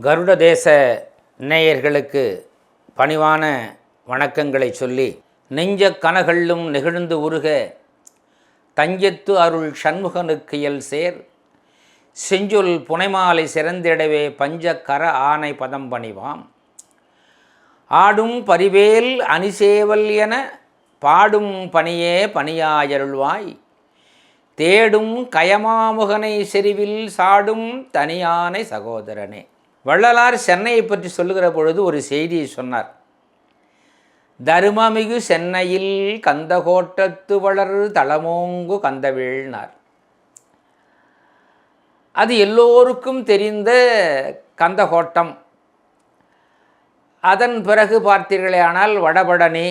கருட தேச நேயர்களுக்கு பணிவான வணக்கங்களை சொல்லி நெஞ்ச கனகள்ளும் நெகிழ்ந்து உருக தஞ்சத்து அருள் சண்முகனுக்கு இயல் சேர். செஞ்சொல் புனைமாலை சிறந்திடவே பஞ்சக்கர ஆனை பதம் பணிவாம். ஆடும் பரிவேல் அணிசேவல் என பாடும் பணியே பணியாயருள்வாய். தேடும் கயமாமுகனை செறிவில் சாடும் தனியானை சகோதரனே. வள்ளலார் சென்னையை பற்றி சொல்லுகிற பொழுது ஒரு செய்தியை சொன்னார். தருமமிகு சென்னையில் கந்தகோட்டத்து வளர் தளமோங்கு கந்தவிழ்னார் அது எல்லோருக்கும் தெரிந்த கந்தகோட்டம். அதன் பிறகு பார்த்தீர்களேயானால் வடபடனே.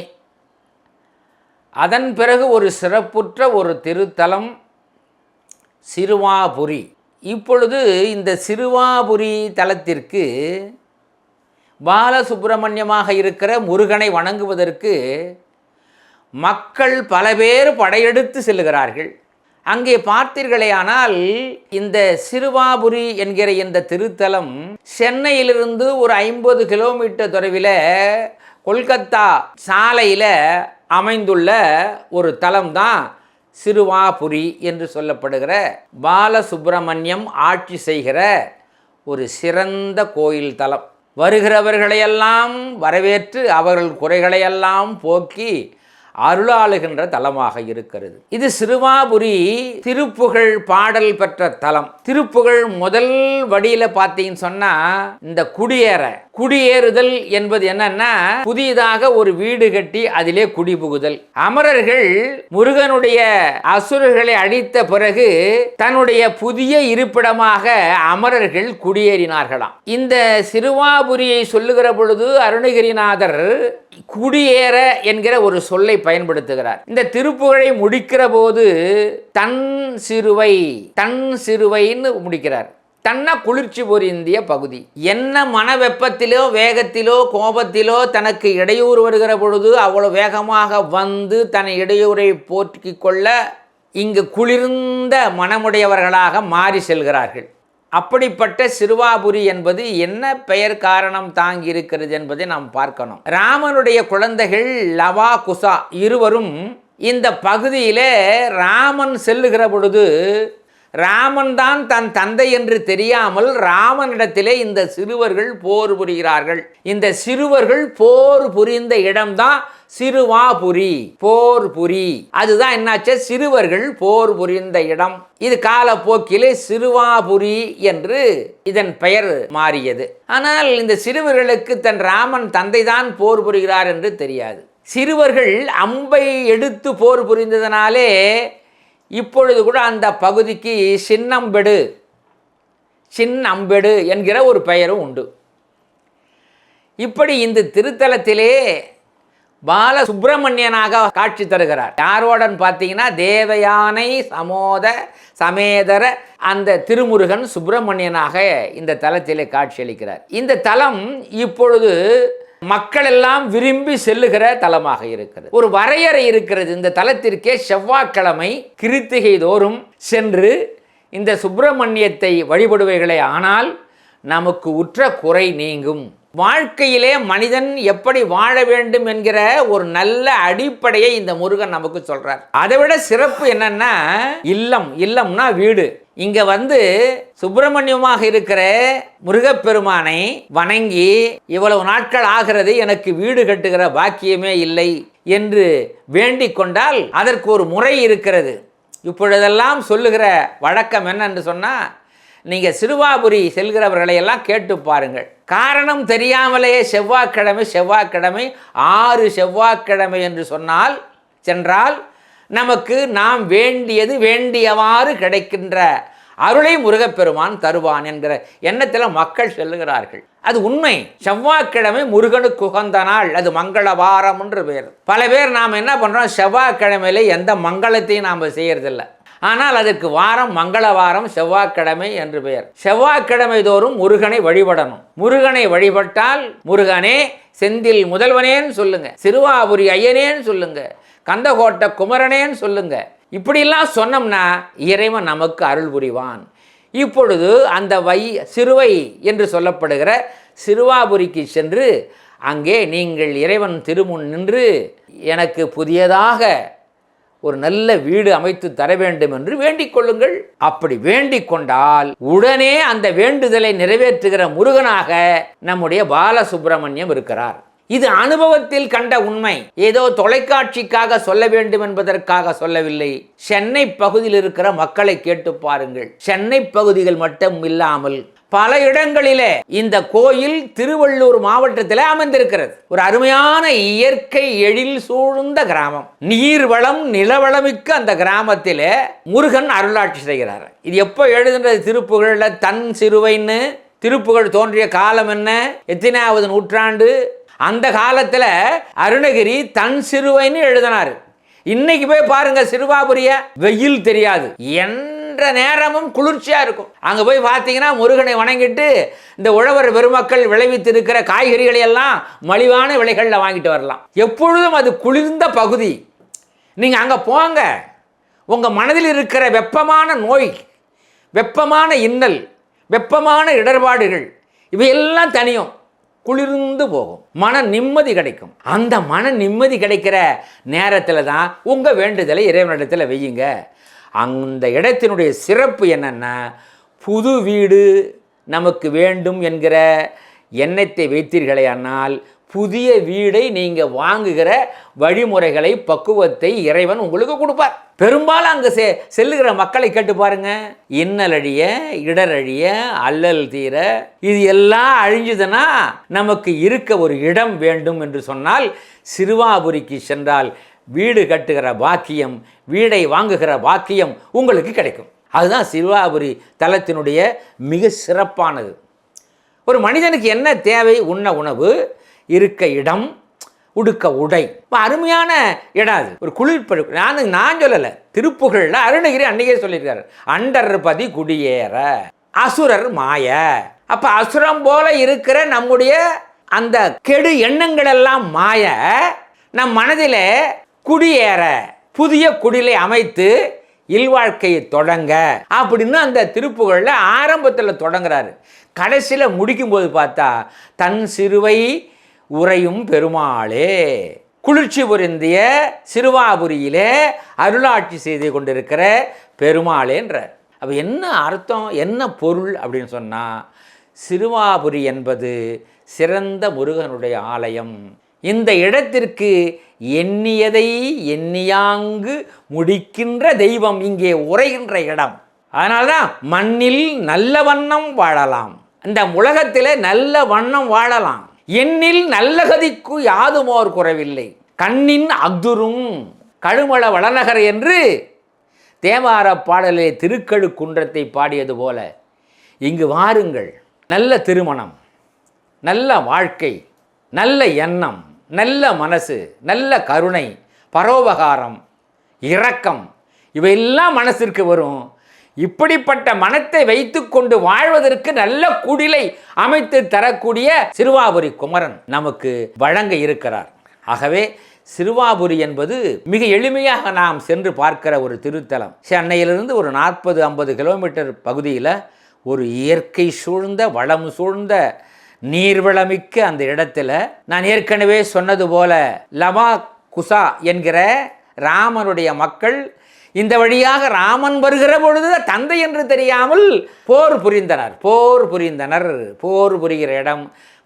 அதன் பிறகு ஒரு சிறப்புற்ற ஒரு திருத்தலம் சிறுவாபுரி. இப்பொழுது இந்த சிறுவாபுரி தலத்திற்கு பாலசுப்பிரமணியமாக இருக்கிற முருகனை வணங்குவதற்கு மக்கள் பல பேர் படையெடுத்து செல்லுகிறார்கள். அங்கே பார்த்தீர்களேயானால் இந்த சிறுவாபுரி என்கிற இந்த திருத்தலம் சென்னையிலிருந்து ஒரு ஐம்பது கிலோமீட்டர் தொலைவில் கொல்கத்தா சாலையில் அமைந்துள்ள ஒரு தலம் தான் சிறுவாபுரி என்று சொல்லப்படுகிற பாலசுப்பிரமணியம் ஆட்சி செய்கிற ஒரு சிறந்த கோயில் தலம். வருகிறவர்களையெல்லாம் வரவேற்று அவர்கள் குறைகளையெல்லாம் போக்கி அருளாளுகின்ற தலமாக இருக்கிறது. இது சிறுவாபுரி திருப்புகழ் பாடல் பெற்ற தலம். திருப்புகழ் முதல் வடியில் பார்த்தீங்கன்னு சொன்னால் இந்த குடியேற குடியேறுதல் என்பது என்னன்னா புதியதாக ஒரு வீடு கட்டி அதிலே குடிபுகுதல் அமரர்கள் முருகனுடைய அசுரர்களை அழித்த பிறகு தன்னுடைய புதிய இருப்பிடமாக அமரர்கள் குடியேறினார்களாம். இந்த சிறுவாபுரியை சொல்லுகிற பொழுது அருணகிரிநாதர் குடியேற என்கிற ஒரு சொல்லை பயன்படுத்துகிறார். இந்த திருப்புகழை முடிக்கிற போது தன் சிறுவை தன் சிறுவைன்னு முடிக்கிறார். தன்ன குளிர்ச்சி பொருந்திய பகுதி. என்ன மன வெப்பத்திலோ வேகத்திலோ கோபத்திலோ தனக்கு இடையூறு வருகிற பொழுது அவ்வளோ வேகமாக வந்து தன் இடையூரை போற்றி கொள்ள இங்கு குளிர்ந்த மனமுடையவர்களாக மாறி செல்கிறார்கள். அப்படிப்பட்ட சிறுவாபுரி என்பது என்ன பெயர் காரணம் தாங்கி இருக்கிறது என்பதை நாம் பார்க்கணும். ராமனுடைய குழந்தைகள் லவா குசா இருவரும் இந்த பகுதியிலே ராமன் செல்லுகிற பொழுது ராமன் தான் தன் தந்தை என்று தெரியாமல் ராமனிடத்திலே இந்த சிறுவர்கள் போர் புரிகிறார்கள். இந்த சிறுவர்கள் போர் புரிந்த இடம்தான் சிறுவாபுரி போர் புரி அதுதான் என்னாச்சு? சிறுவர்கள் போர் புரிந்த இடம். இது காலப்போக்கிலே சிறுவாபுரி என்று இதன் பெயர் மாறியது. ஆனால் இந்த சிறுவர்களுக்கு தன் ராமன் தந்தை தான் போர் புரிகிறார் என்று தெரியாது. சிறுவர்கள் அம்பை எடுத்து போர் புரிந்ததனாலே இப்பொழுது கூட அந்த பகுதிக்கு சின்னம்பெடு சின்னம்பெடு என்கிற ஒரு பெயரும் உண்டு. இப்படி இந்த திருத்தலத்திலே பால சுப்பிரமணியனாக காட்சி தருகிறார். யாரோடன் பார்த்தீங்கன்னா தேவயானை சமோத சமேதர அந்த திருமுருகன் சுப்பிரமணியனாக இந்த தலத்திலே காட்சியளிக்கிறார் இந்த தலம் இப்பொழுது மக்கள் எல்லாம் விரும்பி செல்லுகிற தலமாக இருக்கிறது. ஒரு வரையறை இருக்கிறது. இந்த தலத்திற்கே செவ்வாய்க்கிழமை கிருத்திகை தோறும் சென்று இந்த சுப்பிரமணியத்தை வழிபடுவைகளே ஆனால் நமக்கு உற்ற குறை நீங்கும். வாழ்க்கையிலே மனிதன் எப்படி வாழ வேண்டும் என்கிற ஒரு நல்ல அடிப்படையை இந்த முருகன் நமக்கு சொல்றார். அதை விட சிறப்பு என்னன்னா இல்லம். இல்லம்னா வீடு. இங்க வந்து சுப்பிரமணியமாக இருக்கிற முருகப்பெருமானை வணங்கி இவ்வளவு நாட்கள் ஆகிறது எனக்கு வீடு கட்டுகிற பாக்கியமே இல்லை என்று வேண்டிக் கொண்டால் அதற்கு ஒரு முறை இருக்கிறது. இப்பொழுதெல்லாம் சொல்லுகிற வழக்கம் என்னன்னு சொன்னால் நீங்கள் சிறுவாபுரி செல்கிறவர்களையெல்லாம் கேட்டு பாருங்கள். காரணம் தெரியாமலேயே செவ்வாய்க்கிழமை செவ்வாய்க்கிழமை ஆறு செவ்வாய்க்கிழமை என்று சொன்னால் சென்றால் நமக்கு நாம் வேண்டியது வேண்டியவாறு கிடைக்கின்ற அருளை முருகப்பெருமான் தருவான் என்கிற எண்ணத்தில் மக்கள் செல்லுகிறார்கள். அது உண்மை. செவ்வாய்க்கிழமை முருகனுக்கு உகந்த நாள். அது மங்களவாரம் என்று பேர். பல பேர் நாம் என்ன பண்ணுறோம் செவ்வாய்க்கிழமையில எந்த மங்களத்தையும் நாம் செய்யறதில்ல. ஆனால் அதற்கு வாரம் மங்களவாரம் செவ்வாய்க்கிழமை என்று பெயர் செவ்வாய்க்கிழமை தோறும் முருகனை வழிபடணும். முருகனை வழிபட்டால் முருகனே செந்தில் முதல்வனேன்னு சொல்லுங்க. சிறுவாபுரி ஐயனேன்னு சொல்லுங்க. கந்தகோட்டை குமரனேன்னு சொல்லுங்க. இப்படிலாம் சொன்னோம்னா இறைவன் நமக்கு அருள் புரிவான். இப்பொழுது அந்த வை சிறுவை என்று சொல்லப்படுகிற சிறுவாபுரிக்கு சென்று அங்கே நீங்கள் இறைவன் திருமுன் நின்று எனக்கு புதியதாக ஒரு நல்ல வீடு அமைத்து தர வேண்டும் என்று வேண்டிக் கொள்ளுங்கள். அப்படி வேண்டிக் கொண்டால் உடனே அந்த வேண்டுதலை நிறைவேற்றுகிற முருகனாக நம்முடைய பாலசுப்பிரமணியம் இருக்கிறார். இது அனுபவத்தில் கண்ட உண்மை. ஏதோ தொலைக்காட்சிக்காக சொல்ல வேண்டும் என்பதற்காக சொல்லவில்லை. சென்னை பகுதியில் இருக்கிற மக்களை கேட்டு பாருங்கள். சென்னை பகுதிகள் மட்டும் இல்லாமல் பல இடங்களிலே இந்த கோயில் திருவள்ளூர் மாவட்டத்தில் அமைந்திருக்கிறது. ஒரு அருமையான இயற்கை எழில் சூழ்ந்த கிராமம். நீர்வளம் நிலவளமிக்க அந்த கிராமத்திலே முருகன் அருளாட்சி செய்கிறார். இது எப்போ எழுதுன்றது திருப்புகழில் தன் சிறுவைன்னு. திருப்புகழ் தோன்றிய காலம் என்ன? எத்தனாவது நூற்றாண்டு? அந்த காலத்தில் அருணகிரி தன் சிறுவைன்னு எழுதினார். இன்னைக்கு போய் பாருங்க சிறுவாபுரிய வெயில் தெரியாது. என்ற நேரமும் குளிர்ச்சியாக இருக்கும். அங்கே போய் பார்த்தீங்கன்னா முருகனை வணங்கிட்டு இந்த உழவர் பெருமக்கள் விளைவித்திருக்கிற காய்கறிகளை எல்லாம் மலிவான விலைகளில் வாங்கிட்டு வரலாம். எப்பொழுதும் அது குளிர்ந்த பகுதி. நீங்கள் அங்கே போங்க. உங்கள் மனதில் இருக்கிற வெப்பமான நோய் வெப்பமான இன்னல் வெப்பமான இடர்பாடுகள் இவையெல்லாம் தனியும். குளிர்ந்து போகும். மன நிம்மதி கிடைக்கும். அந்த மன நிம்மதி கிடைக்கிற நேரத்தில் தான் உங்கள் வேண்டுதலை இறைவனிடத்தில் வையுங்க. அந்த இடத்தினுடைய சிறப்பு என்னென்னா புது வீடு நமக்கு வேண்டும் என்கிற எண்ணத்தை வைத்தீர்களே ஆனால் புதிய வீடை நீங்கள் வாங்குகிற வழிமுறைகளை பக்குவத்தை இறைவன் உங்களுக்கு கொடுப்பார். பெரும்பாலும் அங்கே செ செல்லுகிற மக்களை கேட்டு பாருங்க. இன்னலழிய இடரழிய இடர் அழிய அல்லல் தீர இது எல்லாம் அழிஞ்சுதுன்னா நமக்கு இருக்க ஒரு இடம் வேண்டும் என்று சொன்னால் சிறுவாபுரிக்கு சென்றால் வீடு கட்டுகிற பாக்கியம் வீடை வாங்குகிற பாக்கியம் உங்களுக்கு கிடைக்கும். அதுதான் சிறுவாபுரி தலத்தினுடைய மிக சிறப்பானது. ஒரு மனிதனுக்கு என்ன தேவை? உண்ண உணவு இருக்க இடம் உடுக்க உடை. அருமையான இடம் அது. ஒரு குளிர்படு நான் நான் சொல்லலை. திருப்புகழில் அருணகிரி அன்னைக்கே சொல்லியிருக்காரு. அண்டர்பதி குடியேற அசுரர் மாய. அப்போ அசுரம் போல இருக்கிற நம்முடைய அந்த கெடு எண்ணங்கள் எல்லாம் மாய. நம் மனதில் குடியேற புதிய குடிலை அமைத்து இல்வாழ்க்கையை தொடங்க அப்படின்னு அந்த திருப்புகழில் ஆரம்பத்தில் தொடங்குறாரு. கடைசியில் முடிக்கும்போது பார்த்தா தன் சிறுவை உறையும் பெருமாளே. குளிர்ச்சி புரிந்திய சிறுவாபுரியிலே அருளாட்சி செய்து கொண்டிருக்கிற பெருமாளேன்ற அப்போ என்ன அர்த்தம் என்ன பொருள் அப்படின்னு சொன்னால் சிறுவாபுரி என்பது சிறந்த முருகனுடைய ஆலயம். இந்த இடத்திற்கு எண்ணியதை எண்ணியாங்கு முடிக்கின்ற தெய்வம் இங்கே உரைகின்ற இடம். அதனால்தான் மண்ணில் நல்ல வண்ணம் வாழலாம். இந்த உலகத்தில் நல்ல வண்ணம் வாழலாம். என்னில் நல்லகதிக்கு யாதுமோர் குறைவில்லை. கண்ணின் அக்துரும் கழுமள வளநகர் என்று தேவார பாடலே திருக்கழு குன்றத்தை பாடியது போல இங்கு வாருங்கள். நல்ல திருமணம் நல்ல வாழ்க்கை நல்ல எண்ணம் நல்ல மனசு நல்ல கருணை பரோபகாரம் இரக்கம் இவையெல்லாம் மனசிற்கு வரும். இப்படிப்பட்ட மனத்தை வைத்துக்கொண்டு வாழ்வதற்கு நல்ல குடிலை அமைத்து தரக்கூடிய சிறுவாபுரி குமரன் நமக்கு வழங்க இருக்கிறார். ஆகவே சிறுவாபுரி என்பது மிக எளிமையாக நாம் சென்று பார்க்கிற ஒரு திருத்தலம். சென்னையிலிருந்து ஒரு நாற்பது ஐம்பது கிலோமீட்டர் பகுதியில் ஒரு இயற்கை சூழ்ந்த வளம் சூழ்ந்த நீர்வளமிக்க அந்த இடத்துல நான் ஏற்கனவே சொன்னது போல லமா குசா என்கிற ராமனுடைய மக்கள் இந்த வழியாக ராமன் வருகிற பொழுது தந்தை என்று தெரியாமல் போர் புரிந்தனர். போர் புரிந்தனர். போர் புரிகிற இடம்.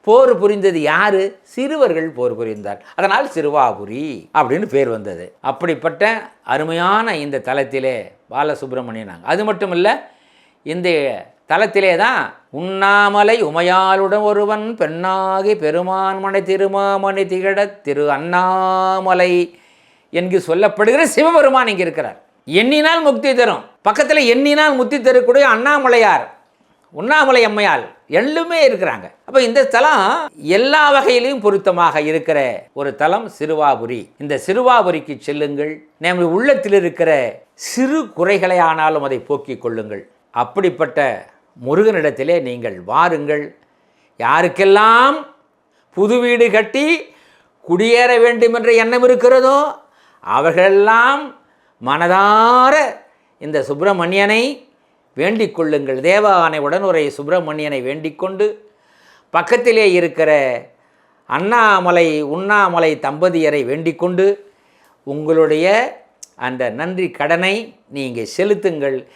போர் புரிந்தது யாரு? சிறுவர்கள் போர் புரிந்தார். அதனால் சிறுவாபுரி அப்படின்னு பேர் வந்தது. அப்படிப்பட்ட அருமையான இந்த தலத்திலே பாலசுப்ரமணியனாங்க அது மட்டும் இல்லை இந்த தலத்திலே தான் உண்ணாமலை உமையாளுடன் ஒருவன் பெண்ணாகி பெருமான்மனை திருமாமணி திகழ திரு அண்ணாமலை என்று சொல்லப்படுகிற சிவபெருமான் இங்கே இருக்கிறார். எண்ணினால் முக்தி தரும். பக்கத்தில் எண்ணினால் முக்தி தரக்கூடிய அண்ணாமலையார் உண்ணாமலை அம்மையால் எள்ளுமே இருக்கிறாங்க. அப்போ இந்த தலம் எல்லா வகையிலையும் பொருத்தமாக இருக்கிற ஒரு தலம் சிறுவாபுரி. இந்த சிறுவாபுரிக்கு செல்லுங்கள். நம்முடைய உள்ளத்தில் இருக்கிற சிறு குறைகளை ஆனாலும் அதை போக்கிக் கொள்ளுங்கள். அப்படிப்பட்ட முருகனிடத்திலே நீங்கள் வாருங்கள். யாருக்கெல்லாம் புது வீடு கட்டி குடியேற வேண்டும் என்ற எண்ணம் இருக்கிறதோ அவர்களெல்லாம் மனதார இந்த சுப்பிரமணியனை வேண்டிக் கொள்ளுங்கள். தேவானை உடனுரை சுப்பிரமணியனை வேண்டிக்கொண்டு பக்கத்திலே இருக்கிற அண்ணாமலை உண்ணாமலை தம்பதியரை வேண்டிக்கொண்டு உங்களுடைய அந்த நன்றி கடனை நீங்கள் செலுத்துங்கள்.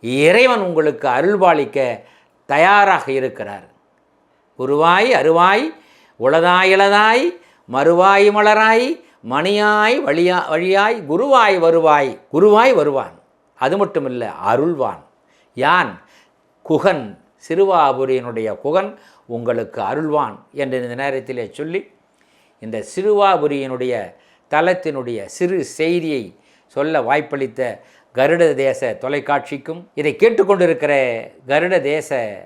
இறைவன் உங்களுக்கு அருள்பாலிக்க தயாராக இருக்கிறார். உருவாய் அருவாய் உளதாய் இளதாய் மறுவாய் மலராய் மணியாய் வழியா வழியாய் குருவாய் வருவாய் குருவாய் வருவான். அது மட்டும் இல்லை அருள்வான். யான்? குகன் சிறுவாபுரியனுடைய குகன் உங்களுக்கு அருள்வான் என்று இந்த நேரத்திலே சொல்லி இந்த சிறுவாபுரியினுடைய தலத்தினுடைய சிறு செய்தியை சொல்ல வாய்ப்பளித்த கருட தேச தொலைக்காட்சிக்கும் இதை கேட்டுக்கொண்டிருக்கிற கருட தேச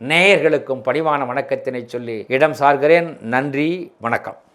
நேயர்களுக்கும் பணிவான வணக்கத்தினை சொல்லி இடம் சார்கிறேன். நன்றி வணக்கம்.